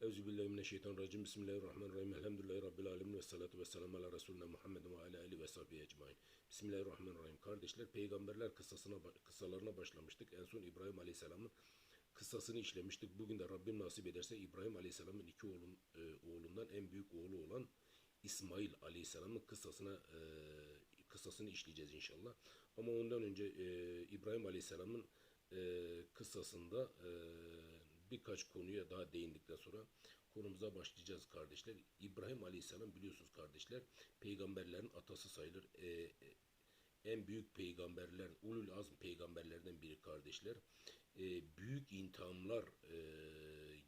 Euzubillahimineşşeytanirracim. Bismillahirrahmanirrahim. Elhamdülillahi Rabbil alemin ve salatu ve selamu ala Resulüne Muhammedin ve ala alihi ve sahbihi ecmain. Bismillahirrahmanirrahim. Kardeşler, peygamberler kıssasına, kıssalarına başlamıştık. En son İbrahim Aleyhisselam'ın kıssasını işlemiştik. Bugün de Rabbim nasip ederse İbrahim Aleyhisselam'ın iki oğlun, e, oğlundan en büyük oğlu olan İsmail Aleyhisselam'ın kıssasına e, kıssasını işleyeceğiz inşallah. Ama ondan önce e, İbrahim Aleyhisselam'ın e, kıssasında e, birkaç konuya daha değindikten sonra konumuza başlayacağız kardeşler. İbrahim Aleyhisselam biliyorsunuz kardeşler peygamberlerin atası sayılır. E, e, en büyük peygamberler, ulul azm peygamberlerden biri kardeşler. E, büyük intihamlar e,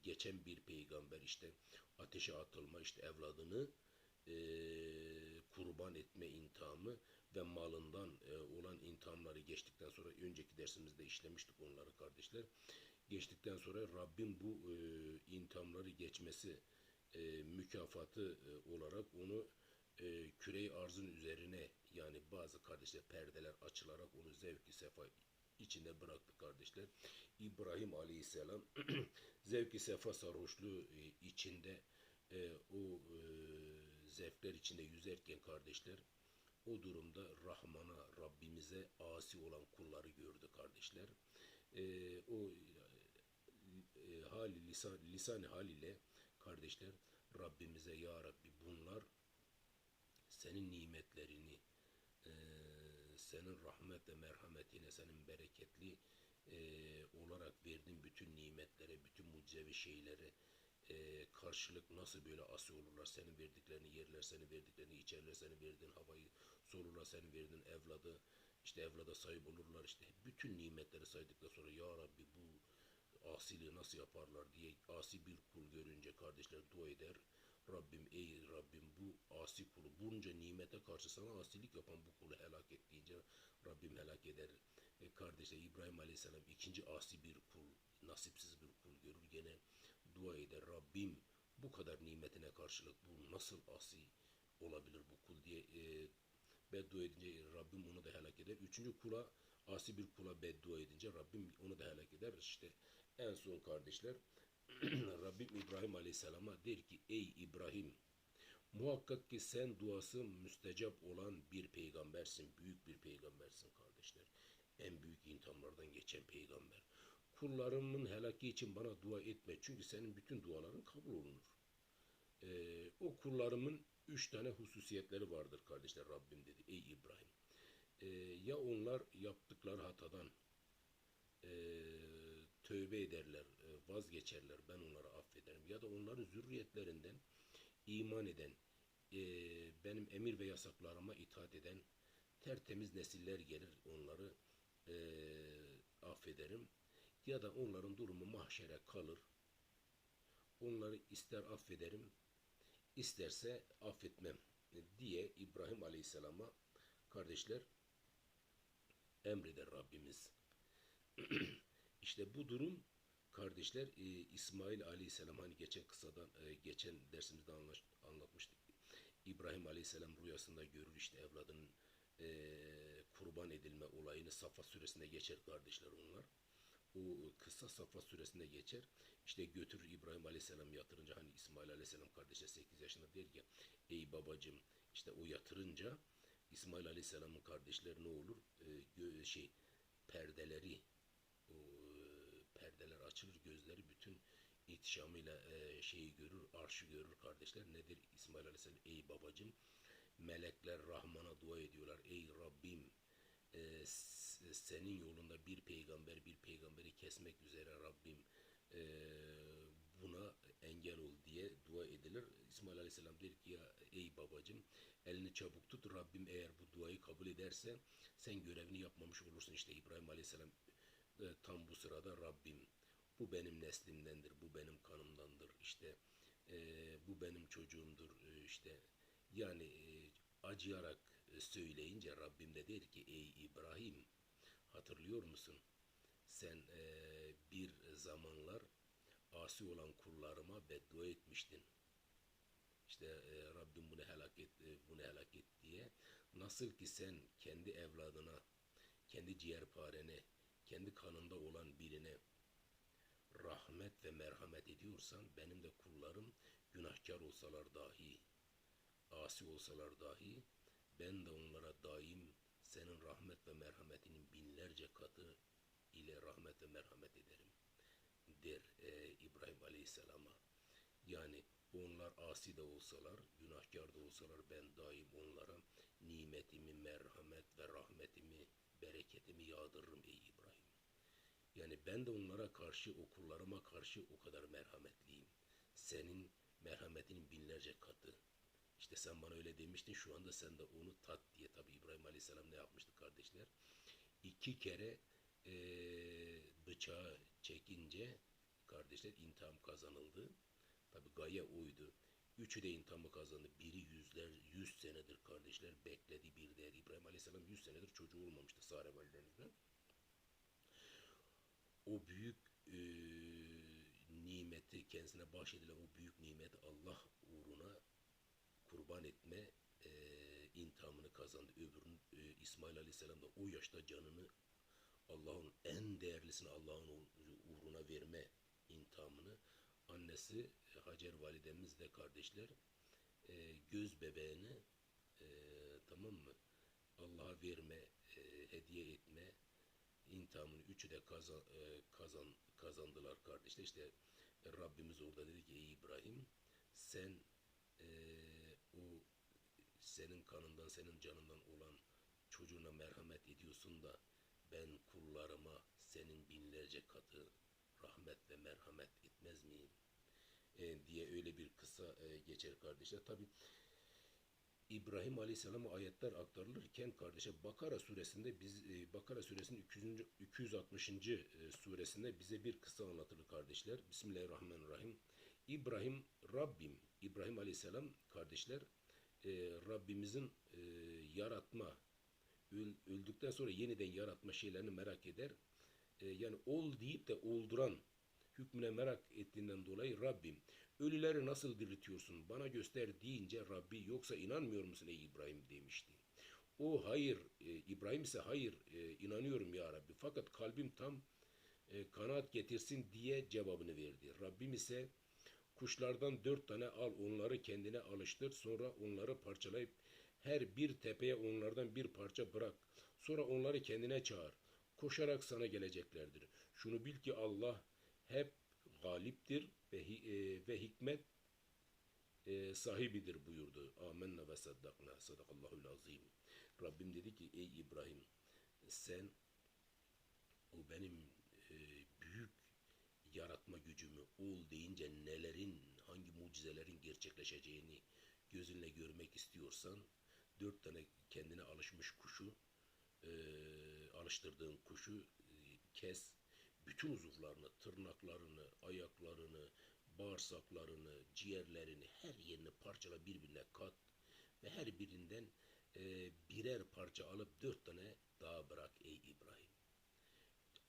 geçen bir peygamber işte ateşe atılma işte evladını e, kurban etme intihamı ve malından e, olan intihamları geçtikten sonra önceki dersimizde işlemiştik onları kardeşler. Geçtikten sonra Rabbim bu e, intihamları geçmesi e, mükafatı e, olarak onu e, küre arzın üzerine yani bazı kardeşler perdeler açılarak onu zevki sefa içinde bıraktı kardeşler. İbrahim Aleyhisselam zevki sefa sarhoşluğu e, içinde e, o e, zevkler içinde yüzerken kardeşler o durumda Rahman'a, Rabbimize asi olan kulları gördü kardeşler. E, o e, hali, lisan, lisan haliyle kardeşler Rabbimize Ya Rabbi bunlar senin nimetlerini, e, senin rahmet ve merhametine, senin bereketli e, olarak verdiğin bütün nimetlere, bütün mucizevi şeylere e, karşılık nasıl böyle asi olurlar? Senin verdiklerini yerler, senin verdiklerini içerler, senin verdiğin havayı solurlar, senin verdiğin evladı, işte evlada sahip olurlar. işte bütün nimetleri saydıktan sonra Ya Rabbi bu asiliği nasıl yaparlar diye asi bir kul görünce kardeşler dua eder. Rabbim ey Rabbim bu asi kulu bunca nimete karşı sana asilik yapan bu kulu helak et deyince Rabbim helak eder. E, kardeşler İbrahim Aleyhisselam ikinci asi bir kul, nasipsiz bir kul görür gene dua eder. Rabbim bu kadar nimetine karşılık bu nasıl asi olabilir bu kul diye e, beddua edince Rabbim onu da helak eder. Üçüncü kula asi bir kula beddua edince Rabbim onu da helak eder. İşte en son kardeşler Rabbim İbrahim Aleyhisselam'a der ki ey İbrahim muhakkak ki sen duası müstecap olan bir peygambersin. Büyük bir peygambersin kardeşler. En büyük intihamlardan geçen peygamber. Kullarımın helaki için bana dua etme. Çünkü senin bütün duaların kabul olunur. Ee, o kullarımın üç tane hususiyetleri vardır kardeşler Rabbim dedi. Ey İbrahim. Ee, ya onlar yaptıkları hatadan e, tövbe ederler, e, vazgeçerler, ben onları affederim. Ya da onların zürriyetlerinden iman eden, e, benim emir ve yasaklarıma itaat eden tertemiz nesiller gelir, onları e, affederim. Ya da onların durumu mahşere kalır. Onları ister affederim, isterse affetmem diye İbrahim Aleyhisselam'a kardeşler emreder Rabbimiz. işte bu durum kardeşler e, İsmail Aleyhisselam hani geçen kısadan e, geçen dersimizde anlaş, anlatmıştık. İbrahim Aleyhisselam rüyasında görür işte evladının e, kurban edilme olayını Safa suresinde geçer kardeşler onlar. O kısa Safa suresinde geçer. İşte götürür İbrahim Aleyhisselam yatırınca hani İsmail Aleyhisselam kardeşler 8 yaşında der ki ey babacım işte o yatırınca İsmail Aleyhisselam'ın kardeşleri ne olur? E, şey perdeleri perdeler açılır, gözleri bütün ihtişamıyla e, şeyi görür, arşı görür kardeşler. Nedir İsmail Aleyhisselam? Ey babacım, melekler Rahman'a dua ediyorlar. Ey Rabbim, e, senin yolunda bir peygamber, bir peygamberi kesmek üzere Rabbim e, buna engel ol diye dua edilir. İsmail Aleyhisselam der ki ya ey babacım elini çabuk tut Rabbim eğer bu duayı kabul ederse sen görevini yapmamış olursun. İşte İbrahim Aleyhisselam e, tam bu sırada Rabbim bu benim neslimdendir, bu benim kanımdandır, işte e, bu benim çocuğumdur, e, işte yani e, acıyarak e, söyleyince Rabbim de der ki ey İbrahim hatırlıyor musun? Sen e, bir zamanlar asi olan kullarıma beddua etmiştin. İşte e, Rabbim bunu helak et, e, bunu helak et diye. Nasıl ki sen kendi evladına, kendi ciğerparene, kendi kanında olan birine rahmet ve merhamet ediyorsan benim de kullarım günahkar olsalar dahi, asi olsalar dahi ben de onlara daim senin rahmet ve merhametinin binlerce katı ile rahmet ve merhamet ederim der e, İbrahim Aleyhisselam'a. Yani onlar asi de olsalar, günahkar da olsalar ben daim onlara nimetimi, merhamet ve rahmetimi, bereketimi yağdırırım ey. Yani ben de onlara karşı, o kullarıma karşı o kadar merhametliyim. Senin merhametinin binlerce katı. İşte sen bana öyle demiştin, şu anda sen de onu tat diye. Tabi İbrahim Aleyhisselam ne yapmıştı kardeşler? İki kere eee bıçağı çekince kardeşler intikam kazanıldı. Tabi gaye oydu. Üçü de intihamı kazandı. Biri yüzler, yüz senedir kardeşler bekledi bir değer. İbrahim Aleyhisselam yüz senedir çocuğu olmamıştı Sare validenizden. O büyük e, nimeti kendisine bahşedilen o büyük nimet Allah uğruna kurban etme e, intihamını kazandı. Öbürünün e, İsmail Aleyhisselam da o yaşta canını Allah'ın en değerlisini Allah'ın uğruna verme intihamını annesi Hacer validemiz de kardeşler e, göz bebeğini e, tamam mı Allah'a verme e, hediye etme intihamını üçü de kazan, e, kazan kazandılar kardeşler işte e, Rabbimiz orada dedi ki ey İbrahim sen e, o senin kanından senin canından olan çocuğuna merhamet ediyorsun da ben kullarıma senin binlerce katı rahmet ve merhamet etmez miyim? E, diye öyle bir kısa e, geçer kardeşler. Tabi İbrahim Aleyhisselam'a ayetler aktarılırken kardeşe Bakara suresinde biz e, Bakara suresinin 200. 260. E, suresinde bize bir kısa anlatılır kardeşler. Bismillahirrahmanirrahim. İbrahim Rabbim İbrahim Aleyhisselam kardeşler e, Rabbimizin yaratma öl, öldükten sonra yeniden yaratma şeylerini merak eder. Yani ol deyip de olduran hükmüne merak ettiğinden dolayı Rabbim ölüleri nasıl diriltiyorsun bana göster deyince Rabbi yoksa inanmıyor musun ey İbrahim demişti. O hayır e, İbrahim ise hayır e, inanıyorum ya Rabbi fakat kalbim tam e, kanaat getirsin diye cevabını verdi. Rabbim ise kuşlardan dört tane al onları kendine alıştır sonra onları parçalayıp her bir tepeye onlardan bir parça bırak. Sonra onları kendine çağır. Koşarak sana geleceklerdir. Şunu bil ki Allah hep galiptir ve, e, ve hikmet e, sahibidir buyurdu. Amenna ve saddakna. Sadakallahul azim. Rabbim dedi ki ey İbrahim sen o benim e, büyük yaratma gücümü ol deyince nelerin, hangi mucizelerin gerçekleşeceğini gözünle görmek istiyorsan dört tane kendine alışmış kuşu e, alıştırdığın kuşu e, kes bütün uzuvlarını, tırnaklarını, ayaklarını, bağırsaklarını, ciğerlerini, her yerini parçala birbirine kat ve her birinden e, birer parça alıp dört tane daha bırak ey İbrahim.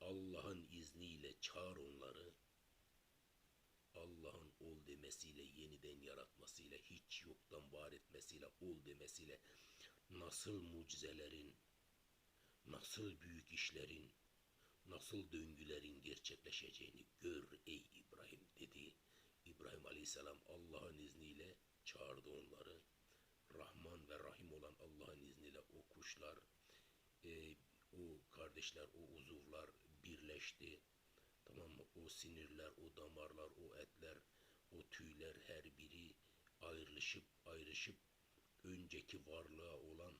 Allah'ın izniyle çağır onları. Allah'ın ol demesiyle, yeniden yaratmasıyla, hiç yoktan var etmesiyle, ol demesiyle nasıl mucizelerin, nasıl büyük işlerin, nasıl döngülerin gerçekleşeceğini gör ey İbrahim dedi. İbrahim Aleyhisselam Allah'ın izniyle çağırdı onları. Rahman ve Rahim olan Allah'ın izniyle o kuşlar, e, o kardeşler, o uzuvlar birleşti. Tamam mı? O sinirler, o damarlar, o etler, o tüyler her biri ayrılışıp ayrışıp önceki varlığa olan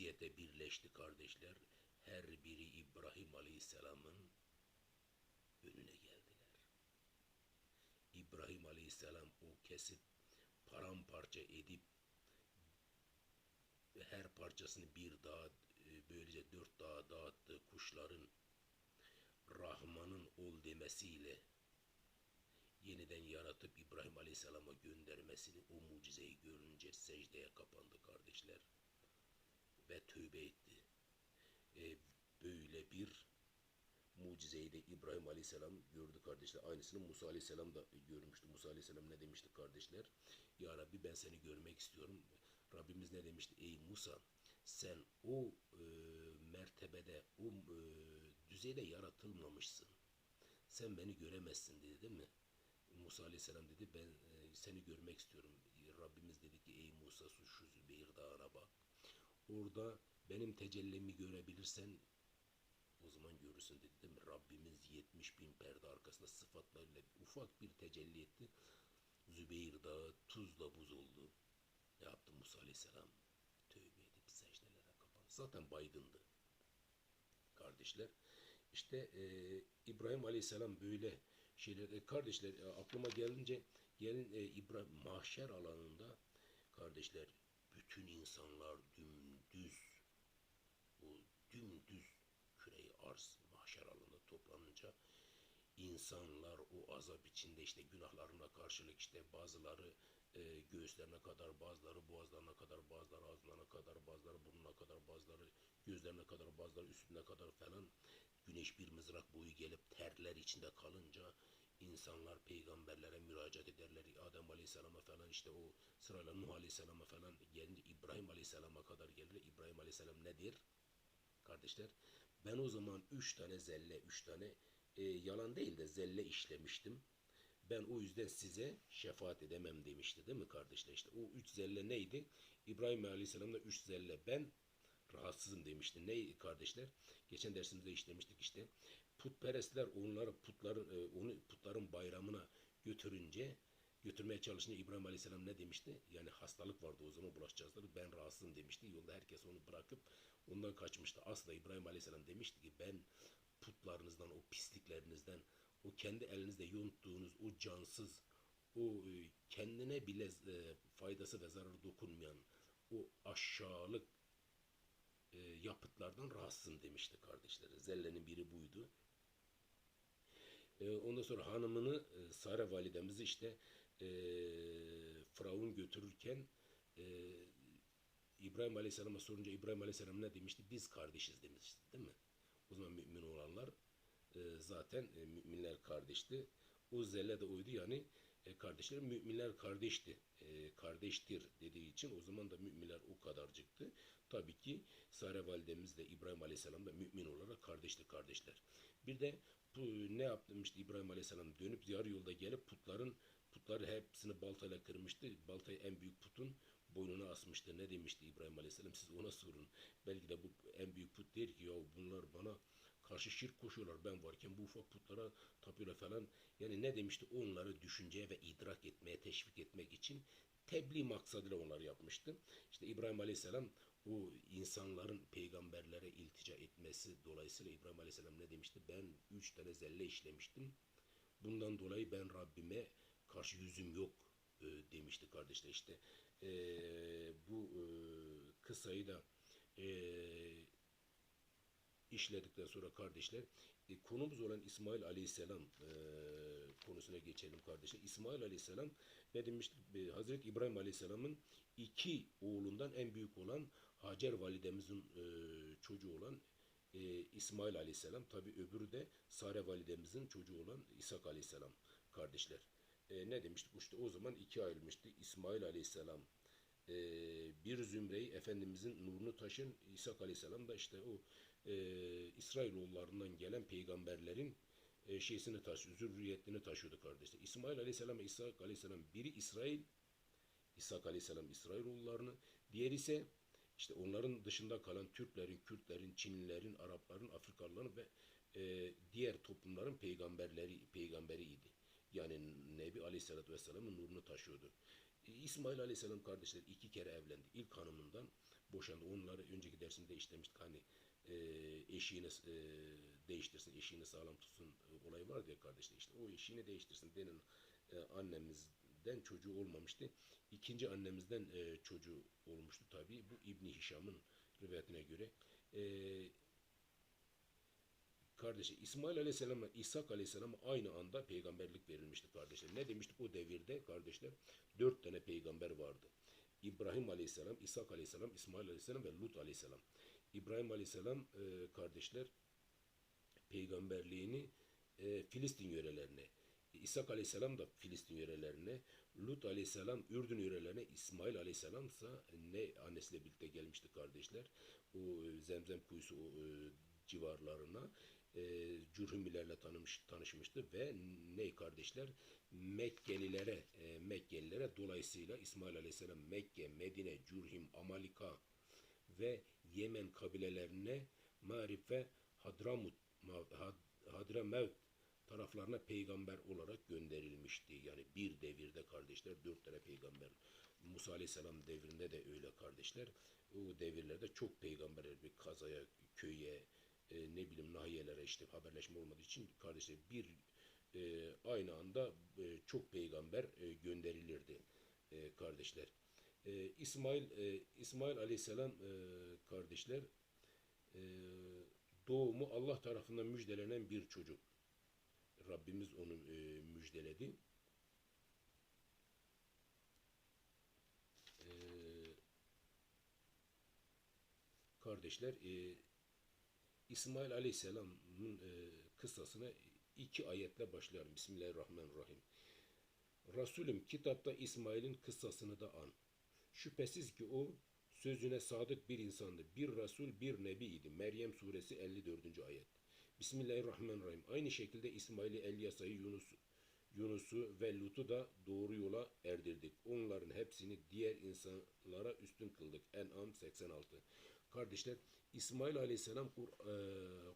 kutsiyete birleşti kardeşler. Her biri İbrahim Aleyhisselam'ın önüne geldiler. İbrahim Aleyhisselam o kesip paramparça edip her parçasını bir dağ e, böylece dört dağa dağıttı kuşların Rahman'ın ol demesiyle yeniden yaratıp İbrahim Aleyhisselam'a göndermesini o mucizeyi görünce secdeye kapandı kardeşler ve tövbe etti. E, böyle bir mucizeyi de İbrahim Aleyhisselam gördü kardeşler. Aynısını Musa Aleyhisselam da görmüştü. Musa Aleyhisselam ne demişti kardeşler? Ya Rabbi ben seni görmek istiyorum. Rabbimiz ne demişti? Ey Musa sen o e, mertebede, o e, düzeyde yaratılmamışsın. Sen beni göremezsin dedi değil mi? Musa Aleyhisselam dedi ben e, seni görmek istiyorum. Rabbimiz dedi ki ey Musa şu Zübeyir Dağı'na bak. Orada benim tecellimi görebilirsen o zaman görürsün dedi değil mi? Rabbimiz 70 bin perde arkasında sıfatlarıyla ufak bir tecelli etti. Zübeyir Dağı tuzla buz oldu. Ne yaptı Musa Aleyhisselam? Tövbe edip secdelere kapandı. Zaten baygındı. Kardeşler işte e, İbrahim Aleyhisselam böyle şeyler e, kardeşler e, aklıma gelince gelin e, İbrahim mahşer alanında kardeşler bütün insanlar dümdüz bu dümdüz küreyi arz mahşer alanında toplanınca insanlar o azap içinde işte günahlarına karşılık işte bazıları e, göğüslerine kadar, bazıları boğazlarına kadar, bazıları ağızlarına kadar, bazıları burnuna kadar, bazıları gözlerine kadar, bazıları üstüne kadar falan güneş bir mızrak boyu gelip terler içinde kalınca insanlar peygamberlere müracaat ederler. Adem Aleyhisselam'a falan işte o sırayla Nuh Aleyhisselam'a falan gelince İbrahim Aleyhisselam'a kadar gelirler. İbrahim Aleyhisselam nedir? Kardeşler ben o zaman üç tane zelle, üç tane e, yalan değil de zelle işlemiştim. Ben o yüzden size şefaat edemem demişti değil mi kardeşler? İşte o üç zelle neydi? İbrahim Aleyhisselam'da üç zelle ben rahatsızım demişti. Ne kardeşler? Geçen dersimizde işlemiştik işte. Putperestler onları putların e, onu putların bayramına götürünce götürmeye çalışınca İbrahim Aleyhisselam ne demişti? Yani hastalık vardı o zaman bulaşacağızları. Ben rahatsızım demişti. Yolda herkes onu bırakıp ondan kaçmıştı. Asla İbrahim Aleyhisselam demişti ki ben putlarınızdan, o pisliklerinizden, o kendi elinizde yonttuğunuz o cansız, o e, kendine bile e, faydası ve zararı dokunmayan o aşağılık yapıtlardan rahatsızım demişti kardeşleri. Zelle'nin biri buydu. E, ondan sonra hanımını e, Sara validemizi işte e, Firavun götürürken e, İbrahim Aleyhisselam'a sorunca İbrahim Aleyhisselam ne demişti? Biz kardeşiz demişti değil mi? O zaman mümin olanlar e, zaten e, müminler kardeşti. O zelle de oydu yani e, kardeşler müminler kardeşti. E, kardeştir dediği için o zaman da müminler o kadarcıktı. Tabii ki Sare validemiz de İbrahim Aleyhisselam da mümin olarak kardeşti kardeşler. Bir de bu ne yapmıştı İbrahim Aleyhisselam dönüp yarı yolda gelip putların putları hepsini baltayla kırmıştı. Baltayı en büyük putun boynuna asmıştı. Ne demişti İbrahim Aleyhisselam? Siz ona sorun. Belki de bu en büyük put der ki ya bunlar bana karşı şirk koşuyorlar ben varken bu ufak putlara tapıyorlar falan. Yani ne demişti? Onları düşünceye ve idrak etmeye teşvik etmek için tebliğ maksadıyla onları yapmıştı. İşte İbrahim Aleyhisselam o insanların peygamberlere iltica etmesi dolayısıyla İbrahim Aleyhisselam ne demişti? Ben üç tane zelle işlemiştim. Bundan dolayı ben Rabbime karşı yüzüm yok e, demişti kardeşler. İşte e, bu e, kısayı da e, işledikten sonra kardeşler e, konumuz olan İsmail Aleyhisselam e, konusuna geçelim kardeşler. İsmail Aleyhisselam ne demiştik? E, Hazreti İbrahim Aleyhisselam'ın iki oğlundan en büyük olan Hacer validemizin e, çocuğu olan e, İsmail Aleyhisselam. Tabi öbürü de Sare validemizin çocuğu olan İshak Aleyhisselam kardeşler. E, ne demiştik? İşte o zaman iki ayrılmıştı. İsmail Aleyhisselam e, bir zümreyi Efendimizin nurunu taşın. İshak Aleyhisselam da işte o e, İsrailoğullarından gelen peygamberlerin e, şeysini taşıyor, zürriyetini taşıyordu kardeşler. İsmail Aleyhisselam ve İshak Aleyhisselam biri İsrail, İshak Aleyhisselam İsrailoğullarını, diğeri ise işte onların dışında kalan Türklerin, Kürtlerin, Çinlilerin, Arapların, Afrikalıların ve e, diğer toplumların peygamberleri peygamberiydi. Yani Nebi Aleyhisselatü Vesselam'ın nurunu taşıyordu. E, İsmail Aleyhisselam kardeşler iki kere evlendi. İlk hanımından boşandı. Onları önceki dersimde işlemiştik. Hani e, eşiğini e, değiştirsin, eşiğini sağlam tutsun e, olayı var diye kardeşler. İşte o eşiğini değiştirsin denen e, annemizden çocuğu olmamıştı. İkinci annemizden e, çocuğu olmuştu tabii. Bu İbni Hişam'ın rivayetine göre. E, kardeşi İsmail Aleyhisselam'la İshak Aleyhisselam'a aynı anda peygamberlik verilmişti kardeşler. Ne demiştik o devirde kardeşler? Dört tane peygamber vardı. İbrahim Aleyhisselam, İshak Aleyhisselam, İsmail Aleyhisselam ve Lut Aleyhisselam. İbrahim Aleyhisselam e, kardeşler peygamberliğini e, Filistin yörelerine, İshak Aleyhisselam da Filistin yörelerine, Lut Aleyhisselam Ürdün yörelerine, İsmail Aleyhisselam ise ne annesiyle birlikte gelmişti kardeşler. O e, Zemzem kuyusu o, e, civarlarına. e, Cürhümilerle tanımış, tanışmıştı ve ney kardeşler Mekkelilere e, Mekkelilere dolayısıyla İsmail Aleyhisselam Mekke, Medine, Cürhim, Amalika ve Yemen kabilelerine Marif ve Hadramut Hadramevt taraflarına peygamber olarak gönderilmişti. Yani bir devirde kardeşler dört tane peygamber. Musa Aleyhisselam devrinde de öyle kardeşler. O devirlerde çok peygamberler bir kazaya, köye, e, ne bileyim nahiyelere işte haberleşme olmadığı için kardeşler bir e, aynı anda e, çok peygamber e, gönderilirdi e, kardeşler. E, İsmail e, İsmail Aleyhisselam e, kardeşler e, doğumu Allah tarafından müjdelenen bir çocuk. Rabbimiz onu e, müjdeledi. E, kardeşler e, İsmail Aleyhisselam'ın e, kıssasına iki ayetle başlayalım. Bismillahirrahmanirrahim. Resulüm kitapta İsmail'in kıssasını da an. Şüphesiz ki o sözüne sadık bir insandı. Bir Resul, bir Nebi idi. Meryem suresi 54. ayet. Bismillahirrahmanirrahim. Aynı şekilde İsmail'i, Elyasa'yı, Yunus, Yunus'u ve Lut'u da doğru yola erdirdik. Onların hepsini diğer insanlara üstün kıldık. En'am 86. Kardeşler, İsmail Aleyhisselam e,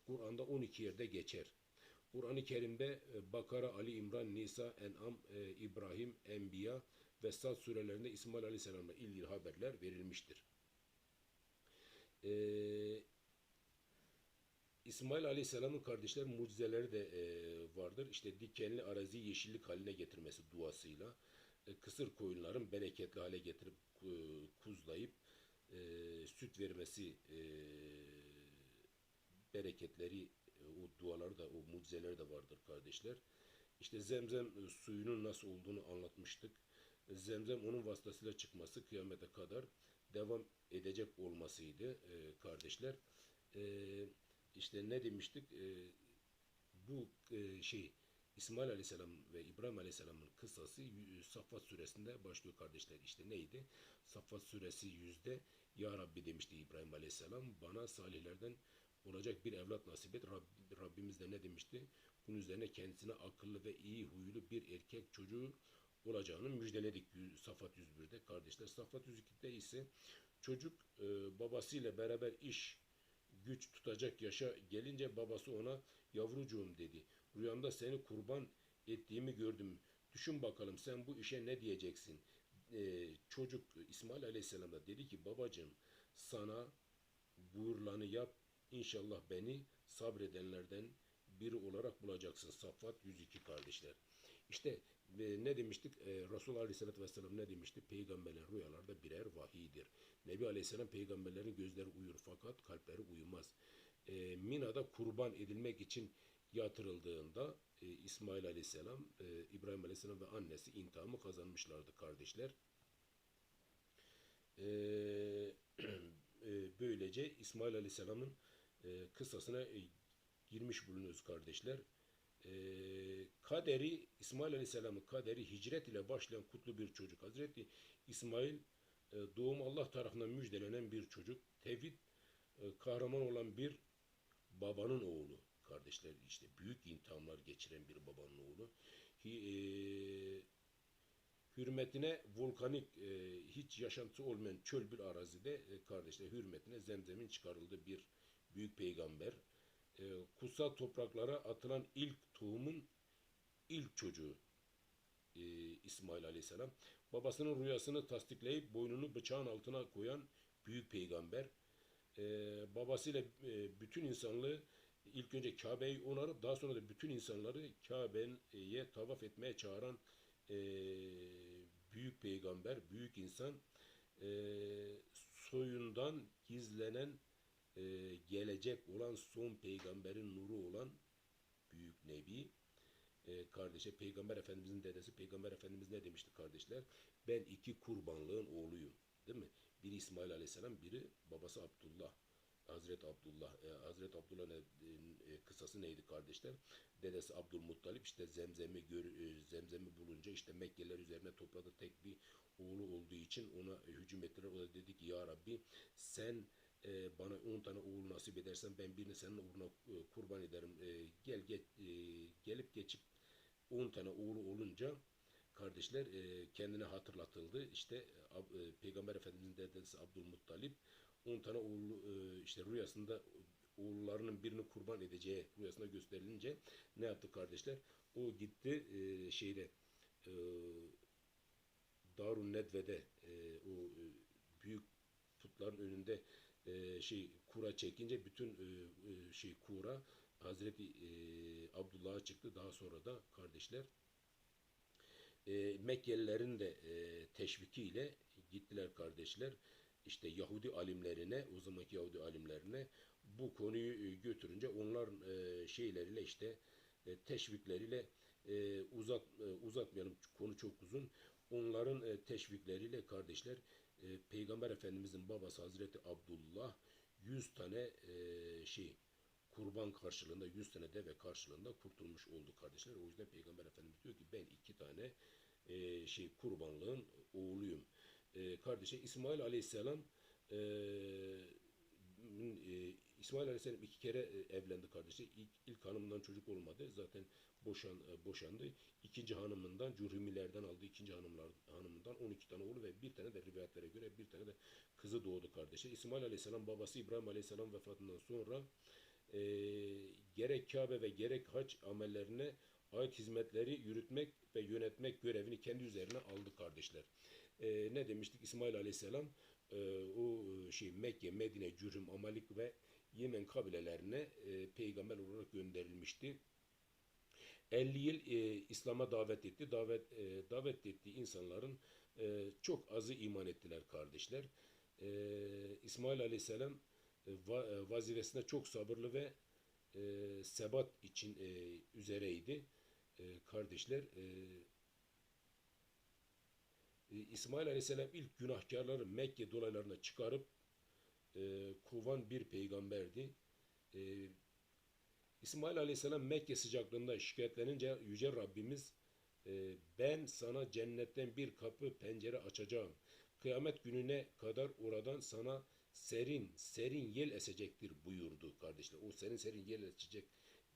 Kur'an'da 12 yerde geçer. Kur'an-ı Kerim'de e, Bakara, Ali İmran, Nisa, En'am, e, İbrahim, Enbiya ve Sad surelerinde İsmail Aleyhisselam'la ilgili haberler verilmiştir. Ee, İsmail Aleyhisselam'ın kardeşler mucizeleri de e, vardır. İşte dikenli arazi yeşillik haline getirmesi duasıyla e, kısır koyunların bereketli hale getirip ku- kuzlayıp e, süt vermesi e, bereketleri e, o duaları da o mucizeleri de vardır kardeşler. İşte zemzem e, suyunun nasıl olduğunu anlatmıştık. Zemzem onun vasıtasıyla çıkması kıyamete kadar devam edecek olmasıydı e, kardeşler. E, işte ne demiştik? E, bu e, şey İsmail Aleyhisselam ve İbrahim Aleyhisselam'ın kıssası Saffat suresinde başlıyor kardeşler. İşte neydi? Saffat suresi yüzde Ya Rabbi demişti İbrahim Aleyhisselam bana salihlerden olacak bir evlat nasip et. Rab- Rabbimiz de ne demişti? Bunun üzerine kendisine akıllı ve iyi huylu bir erkek çocuğu olacağını müjdeledik Saffat 101'de kardeşler. Saffat 102'de ise çocuk e, babasıyla beraber iş güç tutacak yaşa gelince babası ona yavrucuğum dedi. Rüyamda seni kurban ettiğimi gördüm. Düşün bakalım sen bu işe ne diyeceksin? Ee, çocuk İsmail Aleyhisselam da dedi ki babacığım sana buyurulanı yap. İnşallah beni sabredenlerden biri olarak bulacaksın. Saffat 102 kardeşler. İşte e, ne demiştik? E, Resulullah Aleyhisselatü Vesselam ne demişti? Peygamberler rüyalarda birer vahiydir. Nebi Aleyhisselam peygamberlerin gözleri uyur fakat kalpleri uyumaz. E, Mina'da kurban edilmek için yatırıldığında e, İsmail Aleyhisselam, e, İbrahim Aleyhisselam ve annesi intihamı kazanmışlardı kardeşler. E, e, böylece İsmail Aleyhisselam'ın e, kıssasına e, girmiş bulunuyoruz kardeşler. E, kaderi, İsmail Aleyhisselam'ın kaderi hicret ile başlayan kutlu bir çocuk. Hazreti İsmail e, doğum Allah tarafından müjdelenen bir çocuk. Tevhid e, kahraman olan bir babanın oğlu. Kardeşler işte büyük intihamlar geçiren bir babanın oğlu. E, hürmetine volkanik hiç yaşantısı olmayan çöl bir arazide kardeşler hürmetine zemzemin çıkarıldığı bir büyük peygamber. E, kutsal topraklara atılan ilk tohumun ilk çocuğu e, İsmail Aleyhisselam. Babasının rüyasını tasdikleyip boynunu bıçağın altına koyan büyük peygamber. E, babasıyla e, bütün insanlığı ilk önce Kabe'yi onarıp daha sonra da bütün insanları Kabe'ye tavaf etmeye çağıran e, büyük peygamber, büyük insan e, soyundan gizlenen e, gelecek olan son peygamberin nuru olan büyük nebi e, kardeşe Peygamber Efendimizin dedesi Peygamber Efendimiz ne demişti kardeşler? Ben iki kurbanlığın oğluyum. Değil mi? Biri İsmail Aleyhisselam, biri babası Abdullah. Hazreti Abdullah, e, Hazreti Abdullah'ın e, e, kısası neydi kardeşler? Dedesi Abdülmuttalip işte zemzemi gör, e, zemzemi bulunca işte Mekkeliler üzerine topladı tek bir oğlu olduğu için ona hücum ettiler. O da dedi ki ya Rabbi sen e, bana 10 tane oğul nasip edersen ben birini senin uğruna e, kurban ederim. E, gel get, e, gelip geçip 10 tane oğlu olunca kardeşler kendine hatırlatıldı. İşte e, Peygamber Efendimizin dedesi Abdülmuttalip 10 tane oğlu e, işte rüyasında oğullarının birini kurban edeceği rüyasında gösterilince ne yaptı kardeşler? O gitti e, şeyde e, Darun Nedve'de e, o e, büyük putların önünde e, şey kura çekince bütün e, e, şey kura Hazreti e, Abdullah'a çıktı. Daha sonra da kardeşler e, Mekkelilerin de e, teşvikiyle gittiler kardeşler. İşte Yahudi alimlerine, o zamanki Yahudi alimlerine bu konuyu e, götürünce onlar e, şeyleriyle işte e, teşvikleriyle e, uzat e, uzatmayalım konu çok uzun. Onların e, teşvikleriyle kardeşler e, Peygamber Efendimizin babası Hazreti Abdullah 100 tane e, şey kurban karşılığında 100 tane deve karşılığında kurtulmuş oldu kardeşler. O yüzden Peygamber Efendimiz diyor ki ben iki tane e, şey kurbanlığın oğluyum. E, kardeşe İsmail Aleyhisselam e, e, İsmail Aleyhisselam iki kere e, evlendi kardeşi. İlk, ilk hanımından çocuk olmadı. Zaten boşan, e, boşandı. İkinci hanımından Cürhümilerden aldı. ikinci hanımlar, hanımından 12 tane oğlu ve bir tane de rivayetlere göre bir tane de kızı doğdu kardeşi. İsmail Aleyhisselam babası İbrahim Aleyhisselam vefatından sonra e, gerek Kabe ve gerek hac amellerine ait hizmetleri yürütmek ve yönetmek görevini kendi üzerine aldı kardeşler. E, ne demiştik İsmail Aleyhisselam e, o şey Mekke, Medine, Cürhüm, Amalik ve Yemen kabilelerine e, peygamber olarak gönderilmişti. 50 yıl e, İslam'a davet etti. Davet e, davet ettiği insanların e, çok azı iman ettiler kardeşler. E, İsmail Aleyhisselam e, va, e, vazifesinde çok sabırlı ve e, sebat için e, üzereydi. E, kardeşler e, e, İsmail Aleyhisselam ilk günahkarları Mekke dolaylarına çıkarıp e, kovan bir peygamberdi. E, İsmail Aleyhisselam Mekke sıcaklığında şikayetlenince Yüce Rabbimiz e, ben sana cennetten bir kapı pencere açacağım. Kıyamet gününe kadar oradan sana serin serin yel esecektir buyurdu kardeşler. O serin serin yel esecek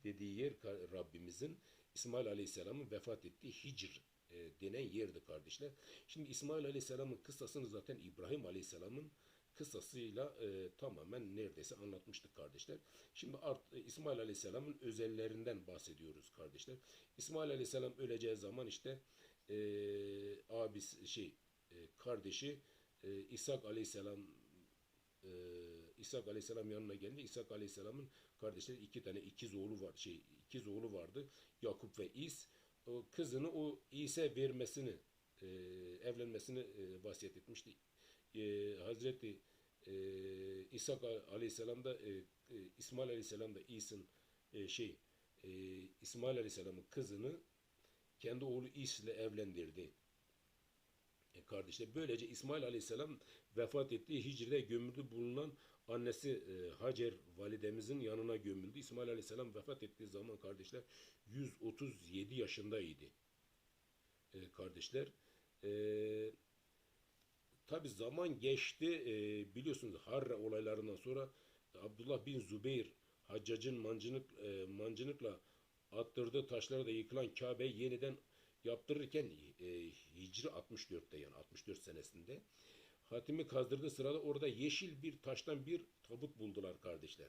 dediği yer Rabbimizin İsmail Aleyhisselam'ın vefat ettiği Hicr e, denen yerdi kardeşler. Şimdi İsmail Aleyhisselam'ın kıssasını zaten İbrahim Aleyhisselam'ın kıssasıyla e, tamamen neredeyse anlatmıştık kardeşler. Şimdi art, e, İsmail Aleyhisselam'ın özellerinden bahsediyoruz kardeşler. İsmail Aleyhisselam öleceği zaman işte e, abisi şey e, kardeşi e, İshak Aleyhisselam e, İshak Aleyhisselam yanına geldi. İshak Aleyhisselam'ın kardeşleri iki tane ikiz oğlu var. Şey ikiz oğlu vardı. Yakup ve İs. O kızını o İs'e vermesini e, evlenmesini e, vasiyet etmişti. E, Hazreti e, İshak Aleyhisselam da e, e, İsmail Aleyhisselam da İs'in e, şey e, İsmail Aleyhisselam'ın kızını kendi oğlu İs ile evlendirdi. E, kardeşler böylece İsmail Aleyhisselam vefat ettiği Hicr'de gömülü bulunan annesi e, Hacer validemizin yanına gömüldü. İsmail Aleyhisselam vefat ettiği zaman kardeşler 137 yaşındaydı. E, kardeşler e, tabi zaman geçti e, biliyorsunuz Harre olaylarından sonra Abdullah bin Zübeyir Haccac'ın mancınık, e, mancınıkla attırdığı taşlara da yıkılan Kabe'yi yeniden yaptırırken e, Hicri 64'te yani 64 senesinde hatimi kazdırdığı sırada orada yeşil bir taştan bir tabut buldular kardeşler.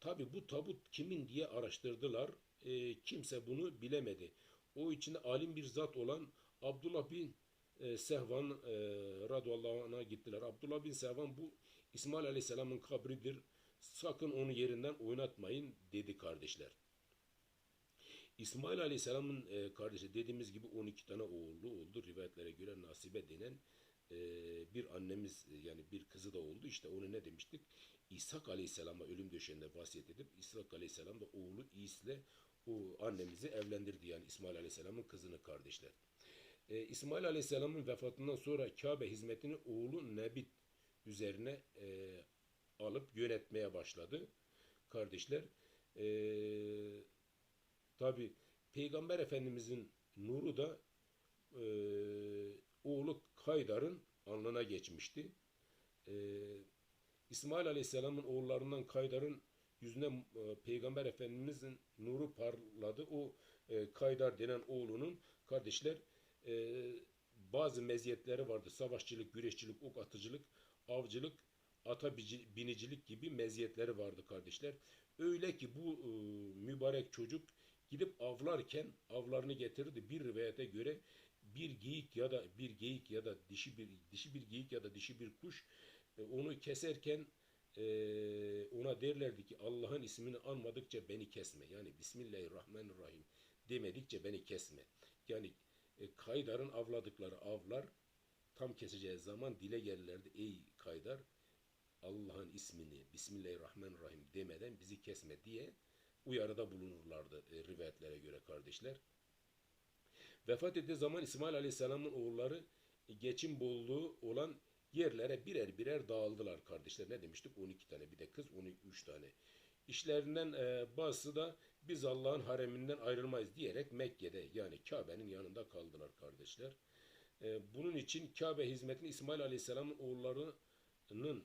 Tabi bu tabut kimin diye araştırdılar. E, kimse bunu bilemedi. O içinde alim bir zat olan Abdullah bin e, Sehvan e, radıyallahu anh'a gittiler. Abdullah bin Sehvan bu İsmail aleyhisselamın kabridir. Sakın onu yerinden oynatmayın dedi kardeşler. İsmail Aleyhisselam'ın e, kardeşi dediğimiz gibi 12 tane oğlu oldu. Rivayetlere göre Nasibe denen e, bir annemiz e, yani bir kızı da oldu. İşte onu ne demiştik? İshak Aleyhisselam'a ölüm döşeğinde vasiyet edip İshak Aleyhisselam da oğlu İs'le o annemizi evlendirdi. Yani İsmail Aleyhisselam'ın kızını kardeşler. E, İsmail Aleyhisselam'ın vefatından sonra Kabe hizmetini oğlu Nebit üzerine e, alıp yönetmeye başladı. Kardeşler eee Tabi Peygamber Efendimizin nuru da e, oğlu Kaydar'ın alnına geçmişti. E, İsmail Aleyhisselam'ın oğullarından Kaydar'ın yüzüne e, Peygamber Efendimiz'in nuru parladı. O e, Kaydar denen oğlunun kardeşler e, bazı meziyetleri vardı. Savaşçılık, güreşçilik, ok atıcılık, avcılık, ata binicilik gibi meziyetleri vardı kardeşler. Öyle ki bu e, mübarek çocuk gidip avlarken avlarını getirirdi. Bir rivayete göre bir geyik ya da bir geyik ya da dişi bir dişi bir geyik ya da dişi bir kuş e, onu keserken e, ona derlerdi ki Allah'ın ismini anmadıkça beni kesme. Yani Bismillahirrahmanirrahim demedikçe beni kesme. Yani e, Kaydar'ın avladıkları avlar tam keseceği zaman dile gelirlerdi. Ey Kaydar Allah'ın ismini Bismillahirrahmanirrahim demeden bizi kesme diye uyarıda bulunurlardı e, rivayetlere göre kardeşler. Vefat ettiği zaman İsmail Aleyhisselam'ın oğulları e, geçim bolluğu olan yerlere birer birer dağıldılar kardeşler. Ne demiştik? 12 tane bir de kız 13 tane. İşlerinden e, bazısı da biz Allah'ın hareminden ayrılmayız diyerek Mekke'de yani Kabe'nin yanında kaldılar kardeşler. E, bunun için Kabe hizmetini İsmail Aleyhisselam'ın oğullarının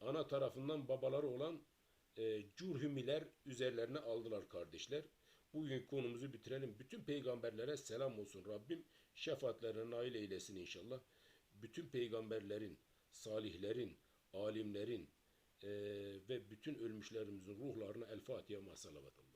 ana tarafından babaları olan e, Cürhümiler üzerlerine aldılar kardeşler. Bugün konumuzu bitirelim. Bütün peygamberlere selam olsun Rabbim. Şefaatlerine nail eylesin inşallah. Bütün peygamberlerin, salihlerin, alimlerin ve bütün ölmüşlerimizin ruhlarına El Fatiha ma salavatullah.